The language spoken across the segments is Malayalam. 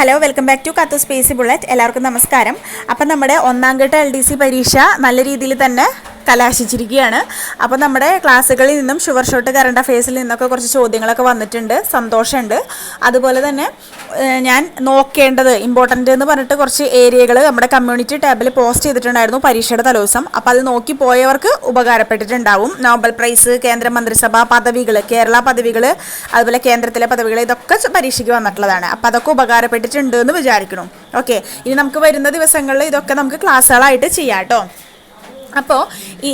ഹലോ വെൽക്കം ബാക്ക് ടു കത്തു സ്പേസി ബുള്ളറ്റ് എല്ലാവർക്കും നമസ്കാരം. അപ്പം നമ്മുടെ ഒന്നാം ഘട്ട എൽ ഡി സി പരീക്ഷ നല്ല രീതിയിൽ തന്നെ കലാശിച്ചിരിക്കുകയാണ്. അപ്പോൾ നമ്മുടെ ക്ലാസ്സുകളിൽ നിന്നും ഷുവർ ഷോട്ട് കറണ്ട് അഫയേഴ്സിൽ നിന്നൊക്കെ കുറച്ച് ചോദ്യങ്ങളൊക്കെ വന്നിട്ടുണ്ട്. സന്തോഷമുണ്ട്. അതുപോലെ തന്നെ ഞാൻ നോക്കേണ്ടത് ഇമ്പോർട്ടന്റ് എന്ന് പറഞ്ഞിട്ട് കുറച്ച് ഏരിയകൾ നമ്മുടെ കമ്മ്യൂണിറ്റി ടാബിൽ പോസ്റ്റ് ചെയ്തിട്ടുണ്ടായിരുന്നു പരീക്ഷയുടെ തലേദിവസം. അപ്പോൾ അത് നോക്കി പോയവർക്ക് ഉപകാരപ്പെട്ടിട്ടുണ്ടാവും. നോബൽ പ്രൈസ് കേന്ദ്ര മന്ത്രിസഭ പദവികൾ കേരള പദവികൾ അതുപോലെ കേന്ദ്രത്തിലെ പദവികൾ ഇതൊക്കെ പരീക്ഷയ്ക്ക് വന്നിട്ടുള്ളതാണ്. അപ്പോൾ അതൊക്കെ ഉപകാരപ്പെട്ടിട്ടുണ്ട് എന്ന് വിചാരിക്കണം ഓക്കെ ഇനി നമുക്ക് വരുന്ന ദിവസങ്ങളിൽ ഇതൊക്കെ നമുക്ക് ക്ലാസ്സുകളായിട്ട് ചെയ്യാം കേട്ടോ. അപ്പോൾ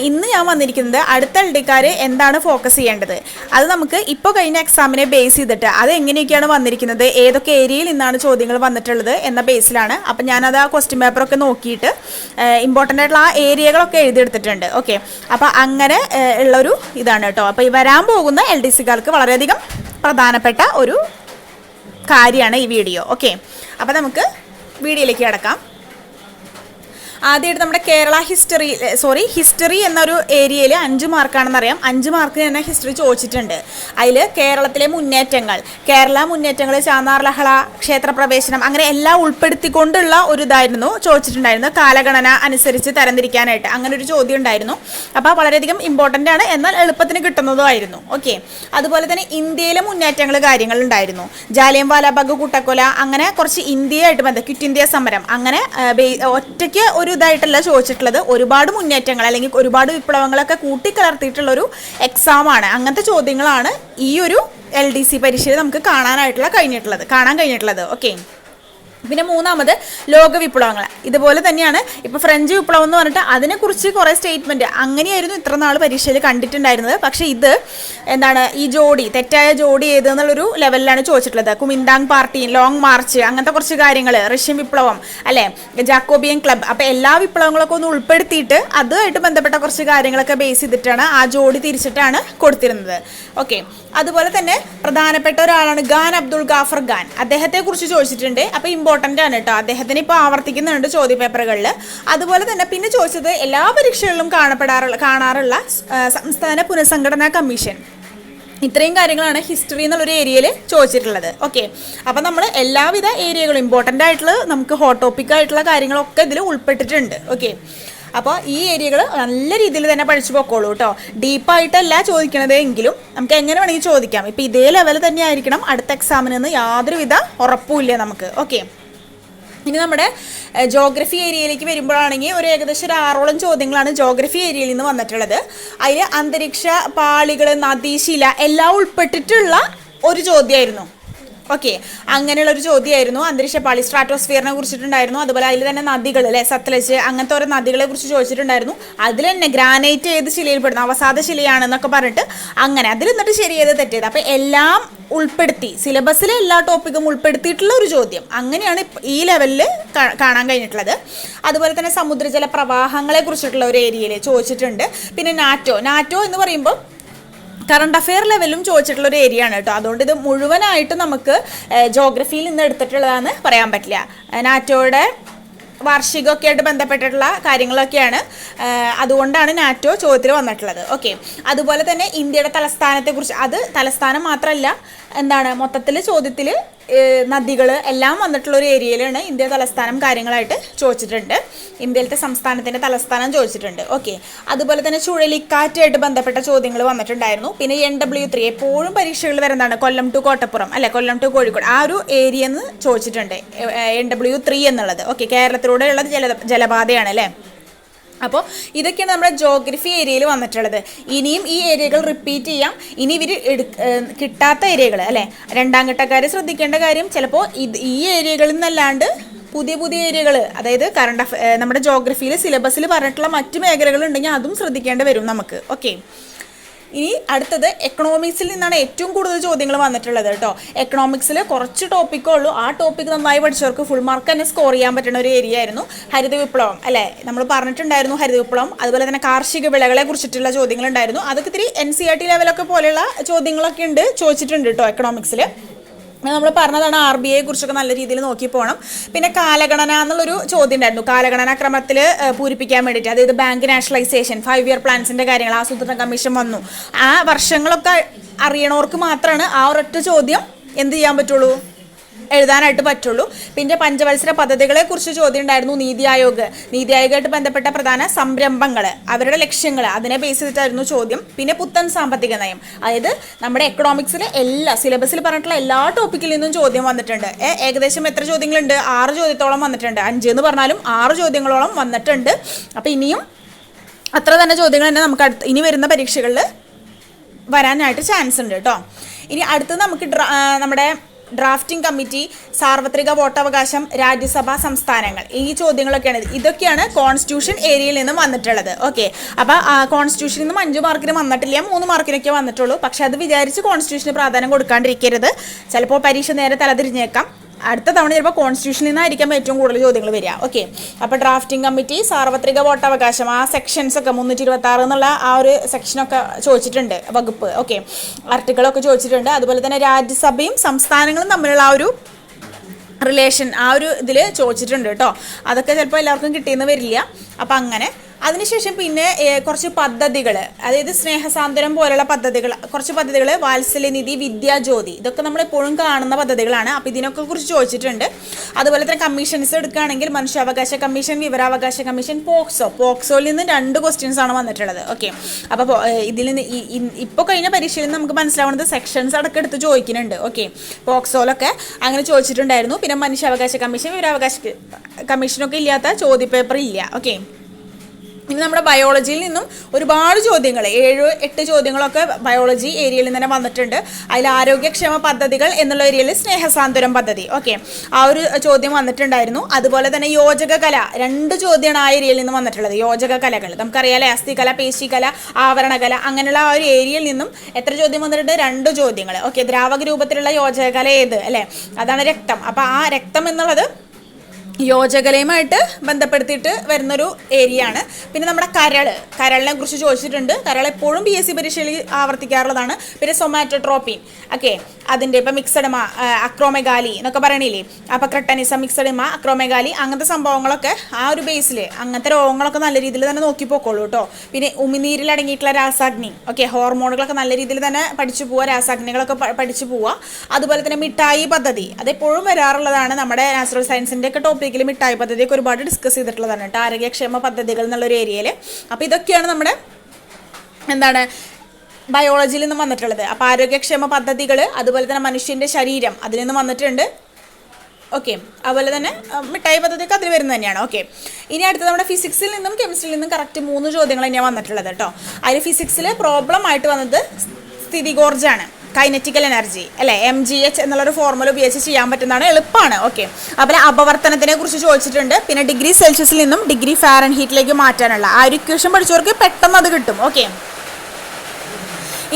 ഇന്ന് ഞാൻ വന്നിരിക്കുന്നത് അടുത്ത എൽഡിക്കാർ എന്താണ് ഫോക്കസ് ചെയ്യേണ്ടത്? അത് നമുക്ക് ഇപ്പോൾ കഴിഞ്ഞ എക്സാമിനെ ബേസ് ചെയ്തിട്ട് അത് എങ്ങനെയൊക്കെയാണ് വന്നിരിക്കുന്നത്? ഏതൊക്കെ ഏരിയയിൽ നിന്നാണ് ചോദ്യങ്ങൾ വന്നിട്ടുള്ളത് എന്ന ബേസിലാണ് അപ്പം ഞാനത് ആ ക്വസ്റ്റ്യൻ പേപ്പറൊക്കെ നോക്കിയിട്ട് ഇമ്പോർട്ടന്റ് ആയിട്ടുള്ള ആ ഏരിയകളൊക്കെ എഴുതിയെടുത്തിട്ടുണ്ട്. ഓക്കെ? അപ്പോൾ അങ്ങനെ ഉള്ളൊരു ഇതാണ് കേട്ടോ അപ്പോൾ ഈ വരാൻ പോകുന്ന എൽ ഡി സിക്കാർക്ക് വളരെയധികം പ്രധാനപ്പെട്ട ഒരു കാര്യമാണ് ഈ വീഡിയോ. ഓക്കെ? അപ്പോൾ നമുക്ക് വീഡിയോയിലേക്ക് കിടക്കാം. ആദ്യമായിട്ട് നമ്മുടെ കേരള ഹിസ്റ്ററി സോറി ഹിസ്റ്ററി എന്നൊരു ഏരിയയിൽ അഞ്ച് മാർക്കാണെന്ന് അറിയാം അഞ്ച് മാർക്ക് തന്നെ ഹിസ്റ്ററി ചോദിച്ചിട്ടുണ്ട്. അതിൽ കേരളത്തിലെ മുന്നേറ്റങ്ങൾ കേരള മുന്നേറ്റങ്ങൾ ചാന്നാർ ലഹള ക്ഷേത്രപ്രവേശനം അങ്ങനെ എല്ലാം ഉൾപ്പെടുത്തിക്കൊണ്ടുള്ള ഒരു ഇതായിരുന്നു ചോദിച്ചിട്ടുണ്ടായിരുന്നു കാലഗണന അനുസരിച്ച് തരംതിരിക്കാനായിട്ട് അങ്ങനെ ഒരു ചോദ്യം ഉണ്ടായിരുന്നു. അപ്പോൾ വളരെയധികം ഇമ്പോർട്ടന്റ് ആണ്. എന്നാൽ എളുപ്പത്തിന് കിട്ടുന്നതുമായിരുന്നു ഓക്കെ അതുപോലെ തന്നെ ഇന്ത്യയിലെ മുന്നേറ്റങ്ങൾ കാര്യങ്ങൾ ഉണ്ടായിരുന്നു. ജാലിയം വാലാബാഗ് കൂട്ടക്കൊല അങ്ങനെ കുറച്ച് ഇന്ത്യയായിട്ട് ബന്ധം ക്വിറ്റ് ഇന്ത്യ സമരം അങ്ങനെ ഒറ്റയ്ക്ക് ഒരു ഇതായിട്ടല്ല ചോദിച്ചിട്ടുള്ളത്. ഒരുപാട് മുന്നേറ്റങ്ങൾ അല്ലെങ്കിൽ ഒരുപാട് വിപ്ലവങ്ങളൊക്കെ കൂട്ടിക്കലർത്തിയിട്ടുള്ള ഒരു എക്സാമാണ് അങ്ങനത്തെ ചോദ്യങ്ങളാണ് ഈ ഒരു എൽ ഡി സി പരീക്ഷയിൽ നമുക്ക് കാണാനായിട്ടുള്ള കഴിഞ്ഞിട്ടുള്ളത്. കാണാൻ കഴിഞ്ഞിട്ടുള്ളത്. ഓക്കെ പിന്നെ മൂന്നാമത് ലോക വിപ്ലവങ്ങൾ. ഇതുപോലെ തന്നെയാണ്. ഇപ്പോൾ ഫ്രഞ്ച് വിപ്ലവം എന്ന് പറഞ്ഞിട്ട് അതിനെക്കുറിച്ച് കുറേ സ്റ്റേറ്റ്മെന്റ് അങ്ങനെയായിരുന്നു ഇത്ര നാൾ പരീക്ഷയിൽ കണ്ടിട്ടുണ്ടായിരുന്നത്. പക്ഷേ ഇത് എന്താണ് ഈ ജോഡി തെറ്റായ ജോഡി ഏത് എന്നുള്ളൊരു ലെവലിലാണ് ചോദിച്ചിട്ടുള്ളത്. കുമിന്താങ് പാർട്ടി ലോങ് മാർച്ച് അങ്ങനത്തെ കുറച്ച് കാര്യങ്ങൾ റഷ്യൻ വിപ്ലവം അല്ലേ? ജാക്കോബിയൻ ക്ലബ് അപ്പോൾ എല്ലാ വിപ്ലവങ്ങളൊക്കെ ഒന്ന് ഉൾപ്പെടുത്തിയിട്ട് അതുമായിട്ട് ബന്ധപ്പെട്ട കുറച്ച് കാര്യങ്ങളൊക്കെ ബേസ് ചെയ്തിട്ടാണ് ആ ജോഡി തിരിച്ചിട്ടാണ് കൊടുത്തിരുന്നത്. ഓക്കെ അതുപോലെ തന്നെ പ്രധാനപ്പെട്ട ഒരാളാണ് ഖാൻ അബ്ദുൾ ഗാഫർ ഖാൻ. അദ്ദേഹത്തെക്കുറിച്ച് ചോദിച്ചിട്ടുണ്ട്. അപ്പോൾ ആണ് കേട്ടോ അദ്ദേഹത്തിന് ഇപ്പോൾ ആവർത്തിക്കുന്നുണ്ട് ചോദ്യപേപ്പറുകളിൽ അതുപോലെ തന്നെ പിന്നെ ചോദിച്ചത് എല്ലാ പരീക്ഷകളിലും കാണപ്പെടാറുള്ള കാണാറുള്ള സംസ്ഥാന പുനഃസംഘടനാ കമ്മീഷൻ. ഇത്രയും കാര്യങ്ങളാണ് ഹിസ്റ്ററി എന്നുള്ളൊരു ഏരിയയിൽ ചോദിച്ചിട്ടുള്ളത്. ഓക്കെ. അപ്പം നമ്മൾ എല്ലാവിധ ഏരിയകളും ഇമ്പോർട്ടന്റ് ആയിട്ടുള്ള നമുക്ക് ഹോട്ട് ടോപ്പിക് ആയിട്ടുള്ള കാര്യങ്ങളൊക്കെ ഇതിൽ ഉൾപ്പെട്ടിട്ടുണ്ട്. ഓക്കെ. അപ്പോൾ ഈ ഏരിയകൾ നല്ല രീതിയിൽ തന്നെ പഠിച്ചു പോക്കോളൂ കേട്ടോ ഡീപ്പായിട്ടല്ല ചോദിക്കണത് എങ്കിലും നമുക്ക് എങ്ങനെ വേണമെങ്കിൽ ചോദിക്കാം. ഇപ്പം ഇതേ ലെവൽ തന്നെ ആയിരിക്കണം അടുത്ത എക്സാമിനെന്ന് യാതൊരുവിധ ഉറപ്പുമില്ല നമുക്ക്. ഓക്കെ. ഇനി നമ്മുടെ ജോഗ്രഫി ഏരിയയിലേക്ക് വരുമ്പോഴാണെങ്കിൽ ഒരു ഏകദേശം ഒരു ആറോളം ചോദ്യങ്ങളാണ് ജോഗ്രഫി ഏരിയയിൽ നിന്ന് വന്നിട്ടുള്ളത്. അതിൽ അന്തരീക്ഷ പാളികൾ നദീശില എല്ലാം ഉൾപ്പെട്ടിട്ടുള്ള ഒരു ചോദ്യമായിരുന്നു. ഓക്കെ അങ്ങനെയുള്ള ഒരു ചോദ്യമായിരുന്നു. അന്തരീക്ഷ പാളി സ്ട്രാറ്റോസ്ഫിയറിനെ കുറിച്ചിട്ടുണ്ടായിരുന്നു. അതുപോലെ അതിൽ തന്നെ നദികൾ അല്ലെ? സത്ലജ് അങ്ങനത്തെ ഓരോ നദികളെ കുറിച്ച് ചോദിച്ചിട്ടുണ്ടായിരുന്നു. അതിൽ തന്നെ ഗ്രാനൈറ്റ് ഏത് ശിലയിൽ പെടുന്നു? അവസാദ ശിലയാണെന്നൊക്കെ പറഞ്ഞിട്ട് അങ്ങനെ. അതിൽ എന്നിട്ട് ശരി തെറ്റിയത് അപ്പം എല്ലാം ഉൾപ്പെടുത്തി സിലബസിലെ എല്ലാ ടോപ്പിക്കും ഉൾപ്പെടുത്തിയിട്ടുള്ള ഒരു ചോദ്യം. അങ്ങനെയാണ് ഈ ലെവലിൽ കാണാൻ കഴിഞ്ഞിട്ടുള്ളത്. അതുപോലെ തന്നെ സമുദ്രജല പ്രവാഹങ്ങളെ കുറിച്ചിട്ടുള്ള ഒരു ഏരിയയിൽ ചോദിച്ചിട്ടുണ്ട്. പിന്നെ നാറ്റോ. നാറ്റോ എന്ന് പറയുമ്പോൾ കറണ്ട് അഫെയർ ലെവലും ചോദിച്ചിട്ടുള്ള ഒരു ഏരിയ ആണ് കേട്ടോ. അതുകൊണ്ട് ഇത് മുഴുവനായിട്ട് നമുക്ക് ജോഗ്രഫിയിൽ നിന്ന് എടുത്തിട്ടുള്ളതാണ് പറയാൻ പറ്റില്ല. നാറ്റോയുടെ വാർഷികമൊക്കെ ആയിട്ട് ബന്ധപ്പെട്ടിട്ടുള്ള കാര്യങ്ങളൊക്കെയാണ്. അതുകൊണ്ടാണ് നാറ്റോ ചോദ്യത്തിൽ വന്നിട്ടുള്ളത്. ഓക്കെ അതുപോലെ തന്നെ ഇന്ത്യയുടെ തലസ്ഥാനത്തെക്കുറിച്ച് അത് തലസ്ഥാനം മാത്രമല്ല എന്താണ് മൊത്തത്തിൽ ചോദ്യത്തിൽ നദികൾ എല്ലാം വന്നിട്ടുള്ള ഒരു ഏരിയയിലാണ് ഇന്ത്യ തലസ്ഥാനം കാര്യങ്ങളായിട്ട് ചോദിച്ചിട്ടുണ്ട്. ഇന്ത്യയിലത്തെ സംസ്ഥാനത്തിന്റെ തലസ്ഥാനം ചോദിച്ചിട്ടുണ്ട്. ഓക്കെ. അതുപോലെ തന്നെ ചുഴലിക്കാറ്റായിട്ട് ബന്ധപ്പെട്ട ചോദ്യങ്ങൾ വന്നിട്ടുണ്ടായിരുന്നു. പിന്നെ എൻ ഡബ്ല്യു ത്രീ എപ്പോഴും പരീക്ഷകൾ വരുന്നതാണ്. കൊല്ലം ടു കോട്ടപ്പുറം അല്ലെ? കൊല്ലം ടു കോഴിക്കോട്. ആ ഒരു ഏരിയ എന്ന് ചോദിച്ചിട്ടുണ്ട്. എൻ ഡബ്ല്യു ത്രീ എന്നുള്ളത്. ഓക്കെ. കേരളത്തിലൂടെയുള്ള ജല ജലപാതയാണ് അല്ലേ? അപ്പോൾ ഇതൊക്കെയാണ് നമ്മുടെ ജോഗ്രഫി ഏരിയയിൽ വന്നിട്ടുള്ളത്. ഇനിയും ഈ ഏരിയകൾ റിപ്പീറ്റ് ചെയ്യാം. ഇനി ഇവർ കിട്ടാത്ത ഏരിയകൾ അല്ലേ? രണ്ടാം ഘട്ടക്കാർ ശ്രദ്ധിക്കേണ്ട കാര്യം ചിലപ്പോൾ ഇത് ഈ ഏരിയകളിൽ നിന്നല്ലാണ്ട് പുതിയ പുതിയ ഏരിയകൾ അതായത് കറണ്ട് അഫ നമ്മുടെ ജോഗ്രഫിയിൽ സിലബസിൽ പറഞ്ഞിട്ടുള്ള മറ്റു മേഖലകൾ ഉണ്ടെങ്കിൽ അതും ശ്രദ്ധിക്കേണ്ടി വരും നമുക്ക്. ഓക്കെ ഇനി അടുത്തത് എക്കണോമിക്സിൽ നിന്നാണ് ഏറ്റവും കൂടുതൽ ചോദ്യങ്ങൾ വന്നിട്ടുള്ളത് കേട്ടോ. എക്കണോമിക്സിൽ കുറച്ച് ടോപ്പിക്കേ ഉള്ളൂ. ആ ടോപ്പിക് നന്നായി പഠിച്ചവർക്ക് ഫുൾ മാർക്ക് തന്നെ സ്കോർ ചെയ്യാൻ പറ്റുന്ന ഒരു ഏരിയ ആയിരുന്നു ഹരിത വിപ്ലവം അല്ലേ? നമ്മൾ പറഞ്ഞിട്ടുണ്ടായിരുന്നു ഹരിത വിപ്ലവം. അതുപോലെ തന്നെ കാർഷിക വിളകളെ കുറിച്ചിട്ടുള്ള ചോദ്യങ്ങൾ ഉണ്ടായിരുന്നു അതൊക്കെ ഇത്തിരി എൻ സി ആർ ടി ലെവലൊക്കെ പോലെയുള്ള ചോദ്യങ്ങളൊക്കെ ഉണ്ട് ചോദിച്ചിട്ടുണ്ട് കേട്ടോ എക്കണോമിക്സിൽ നമ്മൾ പറഞ്ഞതാണ് ആർ ബി ഐയെ കുറിച്ചൊക്കെ നല്ല രീതിയിൽ നോക്കി പോകണം പിന്നെ കാലഗണന എന്നുള്ളൊരു ചോദ്യം ഉണ്ടായിരുന്നു കാലഗണന ക്രമത്തിൽ പൂരിപ്പിക്കാൻ വേണ്ടിയിട്ട്. അതായത് ബാങ്ക് നാഷണലൈസേഷൻ ഫൈവ് ഇയർ പ്ലാൻസിന്റെ കാര്യങ്ങൾ ആസൂത്രണ കമ്മീഷൻ വന്നു. ആ വർഷങ്ങളൊക്കെ അറിയണവർക്ക് മാത്രമാണ് ആ ഒരൊറ്റ ചോദ്യം എന്ത് ചെയ്യാൻ പറ്റുള്ളൂ? എഴുതാനായിട്ട് പറ്റുള്ളൂ. പിന്നെ പഞ്ചവത്സര പദ്ധതികളെ കുറിച്ച് ചോദ്യം ഉണ്ടായിരുന്നു നീതി ആയോഗ്. നീതി ആയോഗായിട്ട് ബന്ധപ്പെട്ട പ്രധാന സംരംഭങ്ങൾ അവരുടെ ലക്ഷ്യങ്ങൾ അതിനെ ബേസ് ചെയ്തിട്ടായിരുന്നു ചോദ്യം. പിന്നെ പുത്തൻ സാമ്പത്തിക നയം. അതായത് നമ്മുടെ എക്കണോമിക്സിലെ എല്ലാ സിലബസിൽ പറഞ്ഞിട്ടുള്ള എല്ലാ ടോപ്പിക്കിൽ നിന്നും ചോദ്യം വന്നിട്ടുണ്ട്. ഏകദേശം എത്ര ചോദ്യങ്ങളുണ്ട്? ആറ് ചോദ്യത്തോളം വന്നിട്ടുണ്ട്. അഞ്ച് എന്ന് പറഞ്ഞാലും ആറ് ചോദ്യങ്ങളോളം വന്നിട്ടുണ്ട്. അപ്പോൾ ഇനിയും അത്ര തന്നെ ചോദ്യങ്ങൾ തന്നെ നമുക്ക് അടുത്ത് ഇനി വരുന്ന പരീക്ഷകളിൽ വരാനായിട്ട് ചാൻസ് ഉണ്ട് കേട്ടോ ഇനി അടുത്ത് നമുക്ക് നമ്മുടെ ഡ്രാഫ്റ്റിംഗ് കമ്മിറ്റി സാർവത്രിക വോട്ടവകാശം രാജ്യസഭാ സംസ്ഥാനങ്ങൾ. ഈ ചോദ്യങ്ങളൊക്കെയാണ്. ഇത്. ഇതൊക്കെയാണ് കോൺസ്റ്റിറ്റ്യൂഷൻ ഏരിയയിൽ നിന്നും വന്നിട്ടുള്ളത്. ഓക്കെ അപ്പോൾ കോൺസ്റ്റിറ്റ്യൂഷനിൽ നിന്നും അഞ്ച് മാർക്കിന് വന്നിട്ടില്ല മൂന്ന് മാർക്കിനൊക്കെ വന്നിട്ടുള്ളൂ. പക്ഷെ അത് വിചാരിച്ച് കോൺസ്റ്റിറ്റ്യൂഷന് പ്രാധാന്യം കൊടുക്കാണ്ടിരിക്കരുത്. ചിലപ്പോൾ പരീക്ഷ നേരെ തലതിരിഞ്ഞേക്കാം. അടുത്ത തവണ ചിലപ്പോൾ കോൺസ്റ്റിറ്റ്യൂഷനിൽ നിന്നായിരിക്കാം ഏറ്റവും കൂടുതൽ ചോദ്യങ്ങൾ വരിക. ഓക്കെ അപ്പോൾ ഡ്രാഫ്റ്റിംഗ് കമ്മിറ്റി സാർവത്രിക വോട്ടവകാശം ആ സെക്ഷൻസ് ഒക്കെ മുന്നൂറ്റി ഇരുപത്തി ആറ് എന്നുള്ള ആ ഒരു സെക്ഷനൊക്കെ ചോദിച്ചിട്ടുണ്ട് വകുപ്പ്. ഓക്കെ ആർട്ടിക്കിളൊക്കെ ചോദിച്ചിട്ടുണ്ട്. അതുപോലെ തന്നെ രാജ്യസഭയും സംസ്ഥാനങ്ങളും തമ്മിലുള്ള ആ ഒരു റിലേഷൻ ആ ഒരു ഇതിൽ ചോദിച്ചിട്ടുണ്ട് കേട്ടോ. അതൊക്കെ ചിലപ്പോൾ എല്ലാവർക്കും കിട്ടിയെന്ന് വരില്ല. അപ്പം അങ്ങനെ അതിനുശേഷം പിന്നെ കുറച്ച് പദ്ധതികൾ അതായത് സ്നേഹസാന്ദ്രം പോലുള്ള പദ്ധതികൾ കുറച്ച് പദ്ധതികൾ വാത്സല്യനിധി വിദ്യാജ്യോതി ഇതൊക്കെ നമ്മൾ എപ്പോഴും കാണുന്ന പദ്ധതികളാണ്. അപ്പോൾ ഇതിനൊക്കെ കുറിച്ച് ചോദിച്ചിട്ടുണ്ട്. അതുപോലെ തന്നെ കമ്മീഷൻസ് എടുക്കുകയാണെങ്കിൽ മനുഷ്യാവകാശ കമ്മീഷൻ വിവരാവകാശ കമ്മീഷൻ പോക്സോ. പോക്സോയിൽ നിന്ന് രണ്ട് ക്വസ്റ്റ്യൻസ് ആണ് വന്നിട്ടുള്ളത്. ഓക്കെ അപ്പോൾ ഇതിൽ നിന്ന് ഇപ്പോൾ കഴിഞ്ഞ പരീക്ഷയിൽ നമുക്ക് മനസ്സിലാവുന്നത് സെക്ഷൻസ് അടക്കം എടുത്ത് ചോദിക്കുന്നുണ്ട്. ഓക്കെ പോക്സോലൊക്കെ അങ്ങനെ ചോദിച്ചിട്ടുണ്ടായിരുന്നു. പിന്നെ മനുഷ്യാവകാശ കമ്മീഷൻ വിവരാവകാശ കമ്മീഷനൊക്കെ ഇല്ലാത്ത ചോദ്യപേപ്പർ ഇല്ല. ഓക്കെ ഇനി നമ്മുടെ ബയോളജിയിൽ നിന്നും ഒരുപാട് ചോദ്യങ്ങൾ ഏഴ് എട്ട് ചോദ്യങ്ങളൊക്കെ ബയോളജി ഏരിയയിൽ നിന്ന് തന്നെ വന്നിട്ടുണ്ട്. അതിൽ ആരോഗ്യക്ഷേമ പദ്ധതികൾ എന്നുള്ള ഏരിയയിൽ സ്നേഹസാന്ത്വനം പദ്ധതി. ഓക്കെ ആ ഒരു ചോദ്യം വന്നിട്ടുണ്ടായിരുന്നു. അതുപോലെ തന്നെ യോജക കല രണ്ട് ചോദ്യമാണ് ആ ഏരിയയിൽ നിന്ന് വന്നിട്ടുള്ളത്. യോജക കലകൾ നമുക്കറിയാലേ അസ്ഥികല പേശികല ആവരണകല അങ്ങനെയുള്ള ആ ഒരു ഏരിയയിൽ നിന്നും എത്ര ചോദ്യം വന്നിട്ടുണ്ട്? രണ്ട് ചോദ്യങ്ങൾ ഓക്കെ ദ്രാവക രൂപത്തിലുള്ള യോജക കല ഏത്? അല്ലേ? അതാണ് രക്തം. അപ്പോൾ ആ രക്തം എന്നുള്ളത് യോജകലയുമായിട്ട് ബന്ധപ്പെടുത്തിയിട്ട് വരുന്നൊരു ഏരിയ ആണ് പിന്നെ നമ്മുടെ കരൾ കരളിനെ കുറിച്ച് ചോദിച്ചിട്ടുണ്ട്. കരൾ എപ്പോഴും പി എസ് സി പരീക്ഷയിൽ ആവർത്തിക്കാറുള്ളതാണ്. പിന്നെ സൊമാറ്റോട്രോപ്പിൻ ഓക്കെ അതിന്റെ ഇപ്പം മിക്സഡമ അക്രോമെഗാലി എന്നൊക്കെ പറയണില്ലേ? അപ്പം ക്രട്ടനിസം മിക്സഡമ അക്രോമെഗാലി അങ്ങനത്തെ സംഭവങ്ങളൊക്കെ ആ ഒരു ബേസിൽ അങ്ങനത്തെ രോഗങ്ങളൊക്കെ നല്ല രീതിയിൽ തന്നെ നോക്കിപ്പോക്കോളൂ കേട്ടോ പിന്നെ ഉമിനീരിൽ അടങ്ങിയിട്ടുള്ള രാസാഗ്നി. ഓക്കെ ഹോർമോണുകളൊക്കെ നല്ല രീതിയിൽ തന്നെ പഠിച്ചു പോവുക രാസാഗ്നികളൊക്കെ പഠിച്ചു പോവുക അതുപോലെ തന്നെ മിഠായി പദ്ധതി. അതെപ്പോഴും വരാറുള്ളതാണ് നമ്മുടെ നാച്ചുറൽ സയൻസിന്റെ ഒക്കെ ടോപ്പിക്കിൽ മിഠായി പദ്ധതിയൊക്കെ ഒരുപാട് ഡിസ്കസ് ചെയ്തിട്ടുള്ളതാണ് കേട്ടോ. ആരോഗ്യക്ഷേമ പദ്ധതികൾ എന്നുള്ളൊരു ഏരിയയിൽ അപ്പോൾ ഇതൊക്കെയാണ് നമ്മുടെ എന്താണ് ബയോളജിയിൽ നിന്ന് വന്നിട്ടുള്ളത്. അപ്പോൾ ആരോഗ്യക്ഷേമ പദ്ധതികൾ അതുപോലെ തന്നെ മനുഷ്യന്റെ ശരീരം അതിൽ നിന്ന് വന്നിട്ടുണ്ട്. ഓക്കെ അതുപോലെ തന്നെ മിഠായി പദ്ധതിയൊക്കെ അതിൽ വരുന്നത് തന്നെയാണ്. ഓക്കെ ഇനി അടുത്തത് നമ്മുടെ ഫിസിക്സിൽ നിന്നും കെമിസ്ട്രിയിൽ നിന്നും കറക്റ്റ് മൂന്ന് ചോദ്യങ്ങൾ തന്നെയാണ് വന്നിട്ടുള്ളത് കേട്ടോ. അതിൽ ഫിസിക്സിൽ പ്രോബ്ലം ആയിട്ട് വന്നത് സ്ഥിതികോർജാണ് കൈനറ്റിക്കൽ എനർജി അല്ലേ? എം ജി എച്ച് എന്നുള്ളൊരു ഫോർമുല ഉപയോഗിച്ച് ചെയ്യാൻ പറ്റുന്നതാണ് എളുപ്പമാണ്. ഓക്കെ അപ്പോൾ അപവർത്തനത്തിനെ കുറിച്ച് ചോദിച്ചിട്ടുണ്ട്. പിന്നെ ഡിഗ്രി സെൽഷ്യസിൽ നിന്നും ഡിഗ്രി ഫാരൻ ഹീറ്റിലേക്ക് മാറ്റാനുള്ള ആ ഒരു ഇക്വേഷൻ പഠിച്ചവർക്ക് പെട്ടെന്ന് അത് കിട്ടും. ഓക്കെ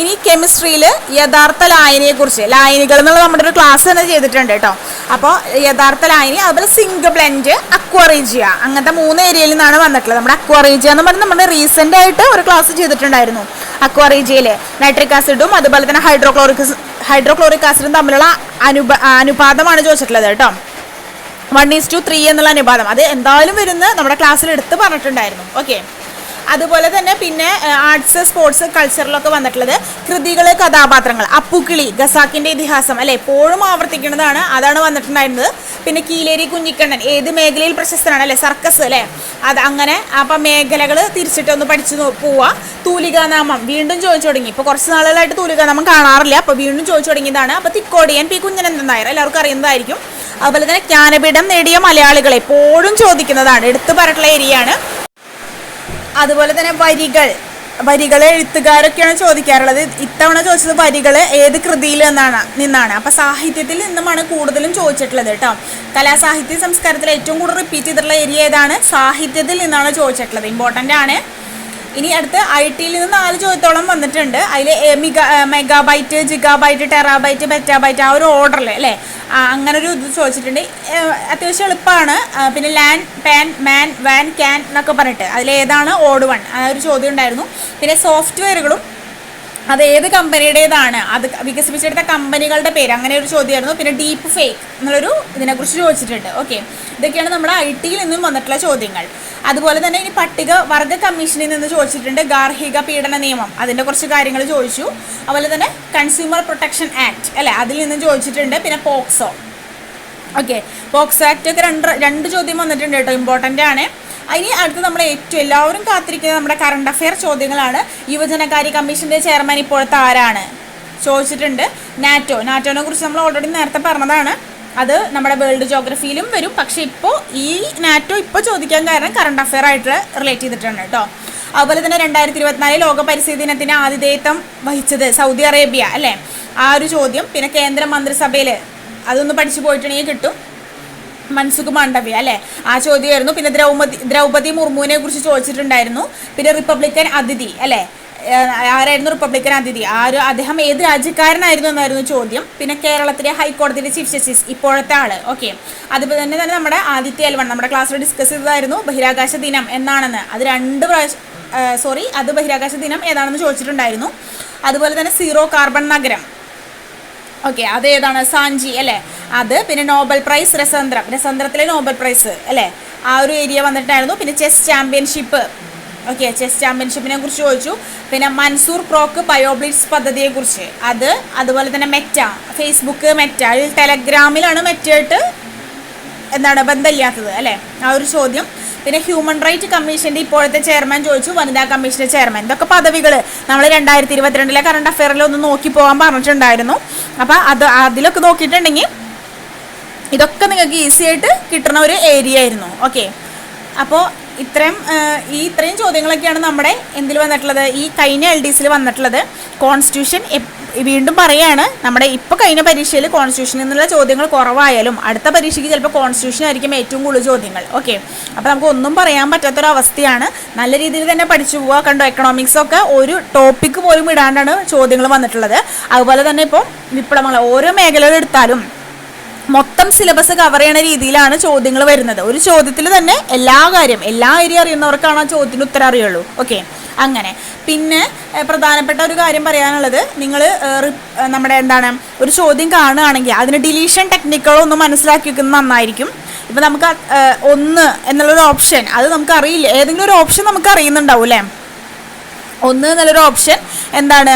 ഇനി കെമിസ്ട്രിയിൽ യഥാർത്ഥ ലായനിയെ കുറിച്ച് ലായനികൾ എന്നുള്ള നമ്മുടെ ഒരു ക്ലാസ് തന്നെ ചെയ്തിട്ടുണ്ട് കേട്ടോ അപ്പോൾ യഥാർത്ഥ ലായനി അതുപോലെ സിങ്ക് ബ്ലെൻഡ് അക്വറീജിയ അങ്ങനത്തെ മൂന്ന് ഏരിയയിൽ നിന്നാണ് വന്നിട്ടുള്ളത്. നമ്മുടെ അക്വറീജിയ എന്ന് പറഞ്ഞാൽ നമ്മുടെ റീസെന്റ് ആയിട്ട് ഒരു ക്ലാസ് ചെയ്തിട്ടുണ്ടായിരുന്നു അക്വറീജിയയിൽ നൈട്രിക് ആസിഡും അതുപോലെ തന്നെ ഹൈഡ്രോക്ലോറിക് ഹൈഡ്രോക്ലോറിക് ആസിഡും തമ്മിലുള്ള അനുപ അനുപാതമാണ് ചോദിച്ചിട്ടുള്ളത് കേട്ടോ വൺ ഈസ് ടു ത്രീ എന്നുള്ള അനുപാതം. അത് എന്തായാലും വരുന്ന നമ്മുടെ ക്ലാസ്സിൽ എടുത്ത് പറഞ്ഞിട്ടുണ്ടായിരുന്നു. ഓക്കെ അതുപോലെ തന്നെ പിന്നെ ആർട്സ് സ്പോർട്സ് കൾച്ചറിലൊക്കെ വന്നിട്ടുള്ളത് കൃതികൾ കഥാപാത്രങ്ങൾ. അപ്പുക്കിളി ഗസാക്കിന്റെ ഇതിഹാസം അല്ലെ? എപ്പോഴും ആവർത്തിക്കുന്നതാണ്. അതാണ് വന്നിട്ടുണ്ടായിരുന്നത്. പിന്നെ കീലേരി കുഞ്ഞിക്കണ്ണൻ ഏത് മേഖലയിൽ പ്രശസ്തനാണ് അല്ലെ? സർക്കസ് അല്ലേ? അത് അങ്ങനെ അപ്പം മേഖലകൾ തിരിച്ചിട്ടൊന്ന് പഠിച്ചു പോവുക പോവാ. തൂലികാനാമം വീണ്ടും ചോദിച്ചു തുടങ്ങി. ഇപ്പോൾ കുറച്ച് നാളുകളായിട്ട് തൂലികാനാമം കാണാറില്ല. അപ്പോൾ വീണ്ടും ചോദിച്ചു തുടങ്ങിയതാണ്. അപ്പോൾ തിക്കോടിയൻ പി കുഞ്ഞനന്ദൻ നായർ എല്ലാവർക്കും അറിയുന്നതായിരിക്കും. അതുപോലെ തന്നെ ജ്ഞാനപീഠം നേടിയ മലയാളികൾ എപ്പോഴും ചോദിക്കുന്നതാണ്. എടുത്തു പറഞ്ഞിട്ടുള്ള ഏരിയയാണ്. അതുപോലെ തന്നെ വരികൾ. വരികളെ എഴുത്തുകാരൊക്കെയാണ് ചോദിക്കാറുള്ളത്. ഇത്തവണ ചോദിച്ചത് വരികൾ ഏത് കൃതിയിൽ നിന്നാണ് നിന്നാണ്? അപ്പം സാഹിത്യത്തിൽ നിന്നുമാണ് കൂടുതലും ചോദിച്ചിട്ടുള്ളത് കേട്ടോ കലാസാഹിത്യ സംസ്കാരത്തിൽ ഏറ്റവും കൂടുതൽ റിപ്പീറ്റ് ചെയ്തിട്ടുള്ള ഏരിയ ഏതാണ്? സാഹിത്യത്തിൽ നിന്നാണ് ചോദിച്ചിട്ടുള്ളത്. ഇമ്പോർട്ടന്റ് ആണ്. ഇനി അടുത്ത് ഐ ടിയിൽ നിന്ന് നാല് ചോദ്യത്തോളം വന്നിട്ടുണ്ട്. അതിൽ മിഗ മെഗാബൈറ്റ് ജിഗാബൈറ്റ് ടെറാബൈറ്റ് ബെറ്റാബൈറ്റ് ആ ഒരു ഓർഡറിൽ അല്ലേ? ആ, അങ്ങനെ ഒരു ഇത് ചോദിച്ചിട്ടുണ്ട്. അത്യാവശ്യം എളുപ്പമാണ് പിന്നെ ലാൻ പാൻ മാൻ വാൻ ക്യാൻ എന്നൊക്കെ പറഞ്ഞിട്ട്. അതിലേതാണ് ഓഡ് വൺ. ആ ഒരു ചോദ്യം ഉണ്ടായിരുന്നു. പിന്നെ സോഫ്റ്റ്വെയറുകളും അത് ഏത് കമ്പനിയുടേതാണ്? അത് വികസിപ്പിച്ചെടുത്ത കമ്പനികളുടെ പേര്. അങ്ങനെ ഒരു ചോദ്യമായിരുന്നു. പിന്നെ ഡീപ്പ് ഫേക്ക് എന്നുള്ളൊരു ഇതിനെക്കുറിച്ച് ചോദിച്ചിട്ടുണ്ട്. ഓക്കെ. ഇതൊക്കെയാണ് നമ്മുടെ ഐ ടിയിൽ നിന്നും വന്നിട്ടുള്ള ചോദ്യങ്ങൾ. അതുപോലെ തന്നെ ഇനി പട്ടിക വർഗ കമ്മീഷനിൽ നിന്ന് ചോദിച്ചിട്ടുണ്ട് ഗാർഹിക പീഡന നിയമം. അതിന്റെ കുറച്ച് കാര്യങ്ങൾ ചോദിച്ചു. അതുപോലെ തന്നെ കൺസ്യൂമർ പ്രൊട്ടക്ഷൻ ആക്ട് അല്ലേ? അതിൽ നിന്ന് ചോദിച്ചിട്ടുണ്ട്. പിന്നെ പോക്സോ. ഓക്കെ പോക്സോ ആക്ട് ഒക്കെ രണ്ട് രണ്ട് ചോദ്യം വന്നിട്ടുണ്ട് കേട്ടോ. ഇമ്പോർട്ടന്റ് ആണ്. ഇനി അടുത്ത് നമ്മൾ ഏറ്റവും എല്ലാവരും കാത്തിരിക്കുന്ന നമ്മുടെ കറണ്ട് അഫെയർ ചോദ്യങ്ങളാണ്. യുവജനകാര്യ കമ്മീഷന്റെ ചെയർമാൻ ഇപ്പോഴത്തെ ആരാണ്? ചോദിച്ചിട്ടുണ്ട്. നാറ്റോ. നാറ്റോനെ കുറിച്ച് നമ്മൾ ഓൾറെഡി നേരത്തെ പറഞ്ഞതാണ്. അത് നമ്മുടെ വേൾഡ് ജോഗ്രഫിയിലും വരും. പക്ഷേ ഇപ്പോൾ ഈ നാറ്റോ ഇപ്പോൾ ചോദിക്കാൻ കാരണം കറണ്ട് അഫെയർ ആയിട്ട് റിലേറ്റ് ചെയ്തിട്ടുണ്ട് കേട്ടോ. അതുപോലെ തന്നെ രണ്ടായിരത്തി ഇരുപത്തിനാല് ലോക പരിസ്ഥിതി ദിനത്തിന് ആതിഥേയത്വം വഹിച്ചത് സൗദി അറേബ്യ അല്ലേ? ആ ഒരു ചോദ്യം. പിന്നെ കേന്ദ്ര മന്ത്രിസഭയിൽ അതൊന്ന് പഠിച്ചു പോയിട്ടുണ്ടെങ്കിൽ കിട്ടും. മൻസുഖ് മാണ്ഡവ്യ അല്ലേ? ആ ചോദ്യമായിരുന്നു. പിന്നെ ദ്രൗപതി ദ്രൗപതി മുർമുവിനെ കുറിച്ച് ചോദിച്ചിട്ടുണ്ടായിരുന്നു. പിന്നെ റിപ്പബ്ലിക്കൻ അതിഥി അല്ലേ? ആരായിരുന്നു റിപ്പബ്ലിക്കൻ അതിഥി ആര് അദ്ദേഹം ഏത് രാജ്യക്കാരനായിരുന്നു എന്നായിരുന്നു ചോദ്യം. പിന്നെ കേരളത്തിലെ ഹൈക്കോടതിയിലെ ചീഫ് ജസ്റ്റിസ് ഇപ്പോഴത്തെ ആൾ. ഓക്കെ അതുപോലെ തന്നെ തന്നെ നമ്മുടെ ആദിത്യ എൽവൺ നമ്മുടെ ക്ലാസ്സിൽ ഡിസ്കസ് ചെയ്തതായിരുന്നു ബഹിരാകാശ ദിനം എന്നാണെന്ന്. അത് രണ്ട് പ്രാവശ്യം സോറി അത് ബഹിരാകാശ ദിനം ഏതാണെന്ന് ചോദിച്ചിട്ടുണ്ടായിരുന്നു. അതുപോലെ തന്നെ സീറോ കാർബൺ നഗരം. ഓക്കെ അത് ഏതാണ്? സാഞ്ചി അല്ലേ? അത് പിന്നെ നോബൽ പ്രൈസ് രസതന്ത്രം. രസതന്ത്രത്തിലെ നോബൽ പ്രൈസ് അല്ലേ? ആ ഒരു ഏരിയ വന്നിട്ടായിരുന്നു പിന്നെ ചെസ് ചാമ്പ്യൻഷിപ്പ് ഓക്കെ ചെസ് ചാമ്പ്യൻഷിപ്പിനെ കുറിച്ച് ചോദിച്ചു. പിന്നെ മൻസൂർ പ്രോക്ക് ബയോബ്ലിറ്റ്സ് പദ്ധതിയെക്കുറിച്ച്. അത് അതുപോലെ തന്നെ മെറ്റ ഫേസ്ബുക്ക് മെറ്റ അതിൽ ടെലഗ്രാമിലാണ് മെറ്റയായിട്ട് എന്താണ് ബന്ധമില്ലാത്തത് അല്ലേ? ആ ഒരു ചോദ്യം. പിന്നെ ഹ്യൂമൻ റൈറ്റ് കമ്മീഷന്റെ ഇപ്പോഴത്തെ ചെയർമാൻ ചോദിച്ചു വനിതാ കമ്മീഷന്റെ ചെയർമാൻ ഇതൊക്കെ പദവികൾ നമ്മൾ രണ്ടായിരത്തി ഇരുപത്തിരണ്ടിലെ കറണ്ട് അഫെയറിൽ ഒന്ന് നോക്കി പോകാൻ പറഞ്ഞിട്ടുണ്ടായിരുന്നു. അപ്പം അത് അതിലൊക്കെ നോക്കിയിട്ടുണ്ടെങ്കിൽ ഇതൊക്കെ നിങ്ങൾക്ക് ഈസി ആയിട്ട് കിട്ടുന്ന ഒരു ഏരിയ ആയിരുന്നു. ഓക്കെ അപ്പോൾ ഇത്രയും ഈ ഇത്രയും ചോദ്യങ്ങളൊക്കെയാണ് നമ്മുടെ എന്തിൽ വന്നിട്ടുള്ളത്? ഈ കഴിഞ്ഞ എൽ ഡി സിയിൽ വന്നിട്ടുള്ളത്. കോൺസ്റ്റിറ്റ്യൂഷൻ വീണ്ടും പറയാണ് നമ്മുടെ ഇപ്പോൾ കഴിഞ്ഞ പരീക്ഷയിൽ കോൺസ്റ്റിറ്റ്യൂഷനിൽ നിന്നുള്ള ചോദ്യങ്ങൾ കുറവായാലും അടുത്ത പരീക്ഷയ്ക്ക് ചിലപ്പോൾ കോൺസ്റ്റിറ്റ്യൂഷൻ ആയിരിക്കും ഏറ്റവും കൂടുതൽ ചോദ്യങ്ങൾ. ഓക്കെ അപ്പോൾ നമുക്ക് ഒന്നും പറയാൻ പറ്റാത്തൊരവസ്ഥയാണ്. നല്ല രീതിയിൽ തന്നെ പഠിച്ചു പോവുക കണ്ടോ എക്കണോമിക്സ് ഒക്കെ ഒരു ടോപ്പിക്ക് പോലും ഇടാണ്ടാണ് ചോദ്യങ്ങൾ വന്നിട്ടുള്ളത്. അതുപോലെ തന്നെ ഇപ്പോൾ വിപ്ലവങ്ങൾ ഓരോ മേഖലകൾ എടുത്താലും മൊത്തം സിലബസ് കവർ ചെയ്യണ രീതിയിലാണ് ചോദ്യങ്ങൾ വരുന്നത്. ഒരു ചോദ്യത്തിൽ തന്നെ എല്ലാ കാര്യം എല്ലാ ഏരിയ അറിയുന്നവർക്കാണ് ആ ചോദ്യത്തിന് ഉത്തരം അറിയുള്ളൂ. ഓക്കെ അങ്ങനെ. പിന്നെ പ്രധാനപ്പെട്ട ഒരു കാര്യം പറയാനുള്ളത് നിങ്ങൾ നമ്മുടെ എന്താണ് ഒരു ചോദ്യം കാണുകയാണെങ്കിൽ അതിന് ഡിലീഷൻ ടെക്നിക്കുകളോ ഒന്ന് മനസ്സിലാക്കി വെക്കുന്നത് നന്നായിരിക്കും. ഇപ്പം നമുക്ക് ഒന്ന് എന്നുള്ളൊരു ഓപ്ഷൻ അത് നമുക്ക് അറിയില്ല. ഏതെങ്കിലും ഒരു ഓപ്ഷൻ നമുക്ക് അറിയുന്നുണ്ടാവും അല്ലേ? ഒന്ന് എന്നുള്ളൊരു ഓപ്ഷൻ എന്താണ്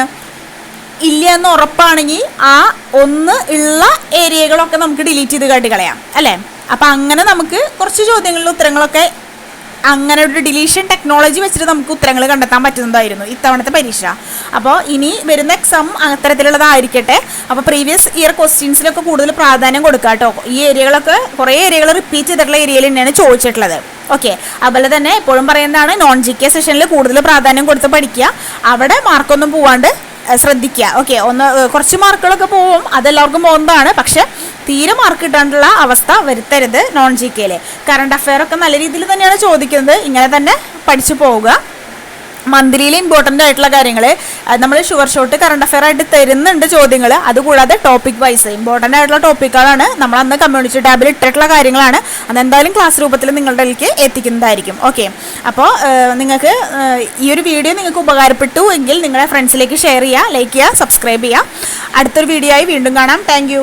ഇല്ല എന്ന് ഉറപ്പാണെങ്കിൽ ആ ഒന്ന് ഉള്ള ഏരിയകളൊക്കെ നമുക്ക് ഡിലീറ്റ് ചെയ്ത് കാട്ടി കളയാം അല്ലേ? അപ്പം അങ്ങനെ നമുക്ക് കുറച്ച് ചോദ്യങ്ങളിൽ ഉത്തരങ്ങളൊക്കെ അങ്ങനെ ഒരു ഡിലീഷൻ ടെക്നോളജി വെച്ചിട്ട് നമുക്ക് ഉത്തരങ്ങൾ കണ്ടെത്താൻ പറ്റുന്നതായിരുന്നു ഇത്തവണത്തെ പരീക്ഷ. അപ്പോൾ ഇനി വരുന്ന എക്സാം അത്തരത്തിലുള്ളതായിരിക്കട്ടെ. അപ്പോൾ പ്രീവിയസ് ഇയർ ക്വസ്റ്റ്യൻസിലൊക്കെ കൂടുതൽ പ്രാധാന്യം കൊടുക്കുക കേട്ടോ ഈ ഏരിയകളൊക്കെ കുറേ ഏരിയകൾ റിപ്പീറ്റ് ചെയ്തിട്ടുള്ള ഏരിയയിൽ തന്നെയാണ് ചോദിച്ചിട്ടുള്ളത്. ഓക്കെ അതുപോലെ തന്നെ എപ്പോഴും പറയുന്നതാണ് നോൺ ജി കെ സെഷനിൽ കൂടുതൽ പ്രാധാന്യം കൊടുത്ത് പഠിക്കുക. അവിടെ മാർക്കൊന്നും പോവാണ്ട് ശ്രദ്ധിക്കുക. ഓക്കെ ഒന്ന് കുറച്ച് മാർക്കുകളൊക്കെ പോവും. അതെല്ലാവർക്കും പോകുന്നതാണ് പക്ഷെ തീരെ മാർക്ക് കിട്ടാണ്ടുള്ള അവസ്ഥ വരുത്തരുത് നോൺ ജി കെയിൽ കറണ്ട് അഫെയർ ഒക്കെ നല്ല രീതിയിൽ തന്നെയാണ് ചോദിക്കുന്നത്. ഇങ്ങനെ തന്നെ പഠിച്ചു പോവുക. മന്ത്ലിയിൽ ഇമ്പോർട്ടന്റ് ആയിട്ടുള്ള കാര്യങ്ങൾ നമ്മൾ ഷുഗർ ഷോട്ട് കറണ്ട് അഫെയർ ആയിട്ട് തരുന്നുണ്ട് ചോദ്യങ്ങൾ അതുകൂടാതെ ടോപ്പിക് വൈസ് ഇമ്പോർട്ടന്റ് ആയിട്ടുള്ള ടോപ്പിക്കുകളാണ് നമ്മൾ അന്ന് കമ്മ്യൂണിറ്റി ടാബിൽ ഇട്ടിട്ടുള്ള കാര്യങ്ങളാണ്. അതെന്തായാലും ക്ലാസ് രൂപത്തിൽ നിങ്ങളുടെ ഇതിലേക്ക് എത്തിക്കുന്നതായിരിക്കും. ഓക്കെ അപ്പോൾ നിങ്ങൾക്ക് ഈ ഒരു വീഡിയോ നിങ്ങൾക്ക് ഉപകാരപ്പെട്ടു എങ്കിൽ നിങ്ങളുടെ ഫ്രണ്ട്സിലേക്ക് ഷെയർ ചെയ്യുക ലൈക്ക് ചെയ്യുക സബ്സ്ക്രൈബ് ചെയ്യുക. അടുത്തൊരു വീഡിയോ ആയി വീണ്ടും കാണാം. താങ്ക്